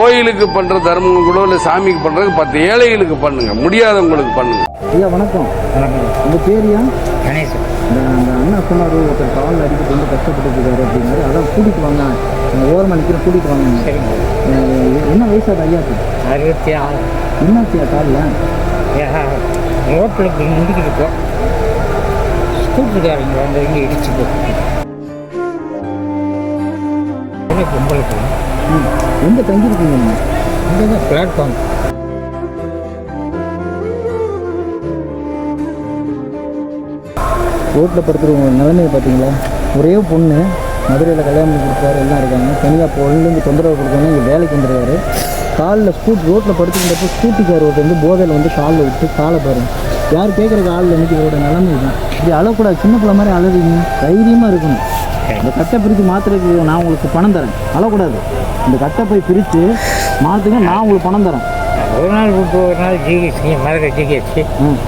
கோயிலுக்கு பண்ற தர்மம் கூட இல்ல சாமிக்கு பண்றது பத்து ஏழைகளுக்கு பண்ணுங்க. முடியாதவங்களுக்கு பண்ணுங்க. ஐயா வணக்கம். உங்க பேரியா கணேசன் அண்ணா சொன்னார் ஒருத்தர் காலில் அடிக்கிட்டு ரொம்ப கஷ்டப்பட்டு இருக்காரு அப்படின்னாரு. அதான் கூட்டிட்டு வாங்க. ஓரமாக நிற்கிற கூட்டிட்டு வாங்க. என்ன வயசாது ஐயாக்கு? அறுபத்தி ஆறு. என்னாச்சியா காலில்? ரோட்டில் முடிக்கிட்டு இருக்கோம். ஸ்கூட்டருக்காரங்க வந்து இங்கே இடிச்சு போட்டு. பொம்பளுக்கு ம் எங்கே தங்கியிருக்கீங்க நீங்கள் இங்கே தான் பிளாட்ஃபார்ம் ரோட்டில் படுத்துருவங்க நிலைமையை பார்த்தீங்களா? ஒரே பொண்ணு மதுரையில் கல்யாணம் பண்ணி கொடுத்தாரு எல்லாம் இருக்காங்க. தனியாக பொருளுங்க தொந்தரவு கொடுத்தாங்க இங்கே வேலைக்கு வந்துருக்காரு. காலில் ஸ்கூட் ரோட்டில் படுத்துக்கிட்டப்போ ஸ்கூட்டிக்கார் ஒருத்தர் வந்து போதையில் வந்து காலில் விட்டு காலை பாருங்க. யார் கேட்குறக்கு ஆளில் நிற்கிறோட நிலைமை தான் இப்படி அழக்கூடாது. சின்ன பிள்ளை மாதிரி அழுதுங்க தைரியமாக இருக்கணும். இந்த கட்டை பிரித்து மாற்றுறதுக்கு நான் உங்களுக்கு பணம் தரேன். அழக்கூடாது. இந்த கட்டை போய் பிரித்து மாற்றுங்க நான் உங்களுக்கு பணம் தரேன். ஒரு நாள் விட்டு ஒரு நாள் ஜிஹெச் மதுரை ஜிஹெச் ம்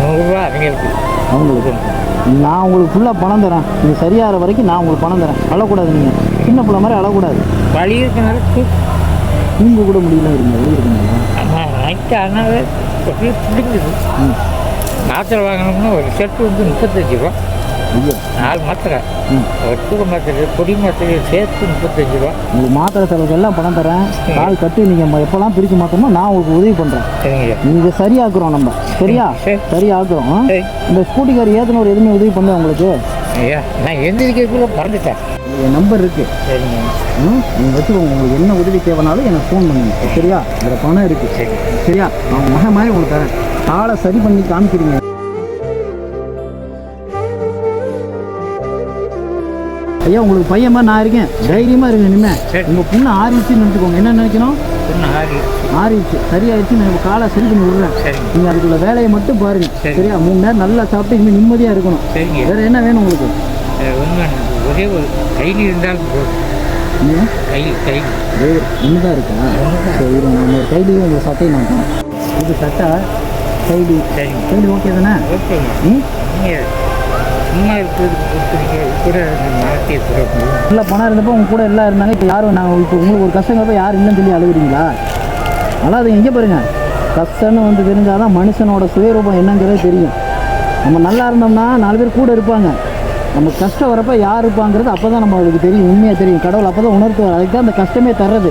நூறுரூவா அவங்களுக்கு. அவங்களுக்கு. நான் உங்களுக்கு ஃபுல்லாக பணம் தரேன். இது சரியாகிற வரைக்கும் நான் உங்களுக்கு பணம் தரேன். அழக்கூடாது நீங்கள் சின்ன பிள்ளை மாதிரி அழக்கூடாது. வழி இருக்கனால தூங்க கூட முடியல இருங்க. வெளியே இருக்குங்களா ஆனால் நைட்டு அதனால பிடிக்குது. மாத்திரை வாங்கணும்னா ஒரு செட்டு வந்து முப்பத்தஞ்சு ரூபா. நாலு மாத்திரை ம் ஒரு மாத்திரை பொடி மாத்திரை சேர்த்து முப்பத்தஞ்சு ரூபா உங்களுக்கு மாத்திரை செலவுக்கு எல்லாம் பணம் தரேன் கால் கட்டி நீங்கள் எப்போல்லாம் பிரித்து மாற்றணுமோ நான் உங்களுக்கு உதவி பண்ணுறேன் சரிங்க நீங்கள் சரியாக்குறோம் நம்ம சரியா சரி. சரியாக்குறோம் இந்த ஸ்கூட்டிக்கார் ஏற்றினவர் எதுவுமே உதவி பண்ணல உங்களுக்கு ஐயா நான் எந்திரிக்கிறதுக்குள்ள பறந்துட்டேன் என் நம்பர் இருக்குது சரிங்க ம் நீங்கள் வச்சுக்கோங்க உங்களுக்கு என்ன உதவி தேவைனாலும் எனக்கு ஃபோன் பண்ணுங்க சரியா இதில் பணம் இருக்குது சரி சரியா அவன் மகன் மாதிரி உங்களுக்கு தரேன் காலை சரி பண்ணி காமிக்கிறீங்க ஐயா உங்களுக்கு பையன் மாதிரி நான் இருக்கேன். தைரியமாக இருங்க இனிமே. சரி. உங்கள் பொண்ணு ஆறிடுச்சுன்னு நினச்சிக்கோங்க. என்ன நினைக்கணும்? ஆறிடுச்சு. சரியாயிடுச்சு. நான் காலை சரி பண்ணி விடுறேன். நீங்கள் அதுக்குள்ள வேலையை மட்டும் பாருங்க. சரி. சரியா? மூணு நேரம் நல்லா சாப்பிட்டு இனிமேல் நிம்மதியாக இருக்கணும். வேற என்ன வேணும் உங்களுக்கு? ஒரே ஒரு கைலி இருந்தாலும் போதும். என்ன? கை கை ஒன்று தான் இருக்கா? சரி நம்ம ஒரு கைலியும் உங்கள் சட்டையும் நான். இது சட்டை கைலி. சரிங்க கைலி ஓகே தானே? ஓகேங்க. ம்? சும்மா இருக்கிறதுக்கு கூட நடத்தி பணம் இருந்தப்போ உங்க கூட எல்லாம் இருந்தாங்க. இப்போ யாரும் நான் இப்போ உங்களுக்கு ஒரு கஷ்டங்கிறப்ப யாரும் இல்லைன்னு சொல்லி அழுகுறீங்களா? அது எங்கே பாருங்க. கஷ்டம்னு வந்து தெரிஞ்சால் தான் மனுஷனோட சுயரூபம் என்னங்கிறது தெரியும். நம்ம நல்லா இருந்தோம்னா நாலு பேர் கூட இருப்பாங்க. நம்ம கஷ்டம் வரப்ப யார் இருப்பாங்கிறது அப்போ தான் நம்மளுக்கு தெரியும். உண்மையாக தெரியும். கடவுள் அப்போ தான் உணர்த்துவார். அதுக்கு தான் அந்த கஷ்டமே தர்றது.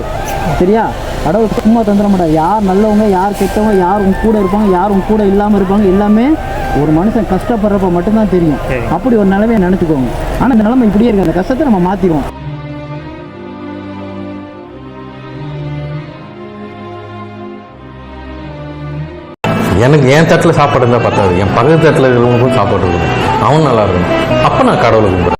சரியா? கடவுள் சும்மா தந்துட மாட்டார். யார் நல்லவங்க யார் கெட்டவங்க யார் உங்க கூட இருப்பாங்க யார் உங்க கூட இல்லாமல் இருப்பாங்க எல்லாமே ஒரு மனுஷன் கஷ்டப்படுறப்ப மட்டும்தான் தெரியும். அப்படி ஒரு நிலைமையை நினச்சிக்கோங்க. ஆனால் இந்த நிலைமை இப்படியே இருக்கு. அந்த கஷ்டத்தை நம்ம மாற்றிடுவோம் எனக்கு என் தட்டில் சாப்பாடு இருந்தால் பத்தாது. என் பக்கத்து தட்டில் இருக்கிறவங்களுக்கும் சாப்பாடு இருக்கணும் அவன் நல்லா இருக்கணும். அப்போ நான் கடவுளை கும்பிடுறேன்.